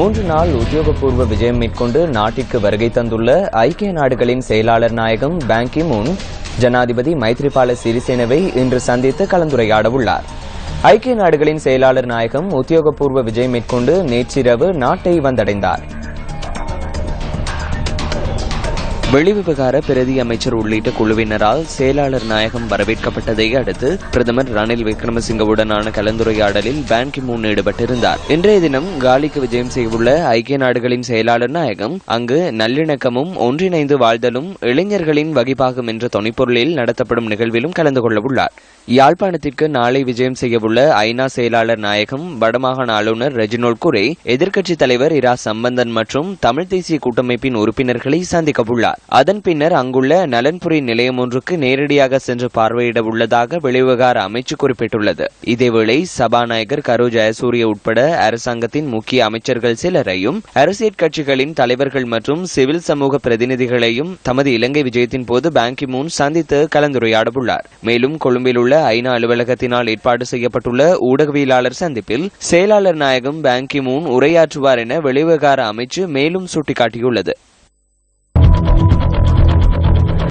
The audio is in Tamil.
மூன்று நாள் உத்தியோகபூர்வ விஜயம் மேற்கொண்டு நாட்டிற்கு வருகை தந்துள்ள ஐக்கிய நாடுகளின் செயலாளர் நாயகம் பேங்கி முன் மூன் ஜனாதிபதி மைத்ரிபால சிறிசேனவை இன்று சந்தித்து கலந்துரையாட உள்ளார் ஐக்கிய நாடுகளின் செயலாளர் நாயகம் உத்தியோகபூர்வ விஜயம் மேற்கொண்டு நேற்றிரவு நாட்டை வந்தடைந்தார். வெளிவிவகார பிரதி அமைச்சர் உள்ளிட்ட குழுவினரால் செயலாளர் நாயகம் வரவேற்கப்பட்டதை அடுத்து பிரதமர் ரணில் விக்ரமசிங்கவுடனான கலந்துரையாடலில் பான் கி மூன் ஈடுபட்டிருந்தார். இன்றைய தினம் காலிக்கு விஜயம் செய்யவுள்ள ஐக்கிய நாடுகளின் செயலாளர் நாயகம் அங்கு நல்லிணக்கமும் ஒன்றிணைந்து வாழ்தலும் இளைஞர்களின் வகிப்பாகும் என்ற தொனிப்பொருளில் நடத்தப்படும் நிகழ்விலும் கலந்து கொள்ளவுள்ளார் யாழ்ப்பாணத்திற்கு நாளை விஜயம் செய்யவுள்ள ஐநா செயலாளர் நாயகம் வடமாகாண ஆளுநர் ரெஜினோல் குரே எதிர்க்கட்சித் தலைவர் இரா சம்பந்தன் மற்றும் தமிழ் தேசிய கூட்டமைப்பின் உறுப்பினர்களை சந்திக்கவுள்ளார். அதன் பின்னர் அங்குள்ள நலன்புரி நிலையம் ஒன்றுக்கு நேரடியாக சென்று பார்வையிட உள்ளதாக வெளிவிவகார அமைச்சு குறிப்பிட்டுள்ளது. இதேவேளை சபாநாயகர் கரு ஜெயசூரிய உட்பட அரசாங்கத்தின் முக்கிய அமைச்சர்கள் சிலரையும் அரசியல் கட்சிகளின் தலைவர்கள் மற்றும் சிவில் சமூக பிரதிநிதிகளையும் தமது இலங்கை விஜயத்தின் போது பான் மூன் சந்தித்து கலந்துரையாடவுள்ளார். மேலும் கொழும்பில் உள்ள ஐநா அலுவலகத்தினால் ஏற்பாடு செய்யப்பட்டுள்ள ஊடகவியலாளர் சந்திப்பில் செயலாளர் நாயகம் பான் மூன் உரையாற்றுவார் என வெளிவிவகார அமைச்சு மேலும் சுட்டிக்காட்டியுள்ளது.